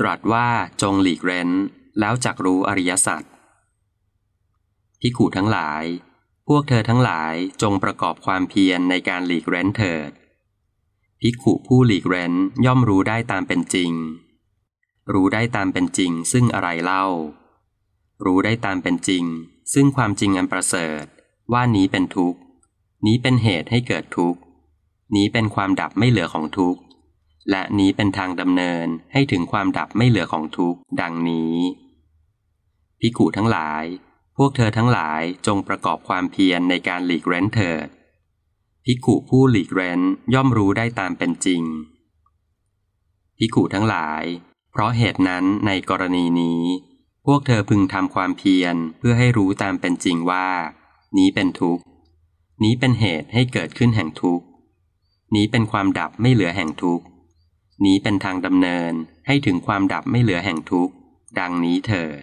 ตรัสว่าจงหลีกเร้น แล้วจักรู้อริยสัจพิขุทั้งหลาย พวกเธอทั้งหลายจงประกอบความเพียรในการหลีกเร้นเถิดภิขุผู้หลีกเร้นย่อมรู้ได้ตามเป็นจริง รู้ได้ตามเป็นจริงซึ่งอะไรเล่า รู้ได้ตามเป็นจริง ซึ่งความจริงอันประเสริฐ ว่านี้เป็นทุกข์ นี้เป็นเหตุให้เกิดทุกข์ นี้เป็นความดับไม่เหลือของทุกข์ และนี้เป็นทางดำเนินให้ถึงความดับไม่เหลือของทุกข์ดังนี้ภิกุทั้งหลาย พวกเธอทั้งหลายจงประกอบความเพียรในการหลีกเร้นเถิดภิกุผู้หลีกเร้นย่อมรู้ได้ตามเป็นจริงภิกุทั้งหลาย เพราะเหตุนั้นในกรณีนี้ พวกเธอพึงทำความเพียรเพื่อให้รู้ตามเป็นจริงว่า นี้เป็นทุกข์ นี้เป็นเหตุให้เกิดขึ้นแห่งทุกข์ นี้เป็นความดับไม่เหลือแห่งทุกข์ นี้เป็นทางดำเนินให้ถึงความดับไม่เหลือแห่งทุกข์ ดังนี้เถิด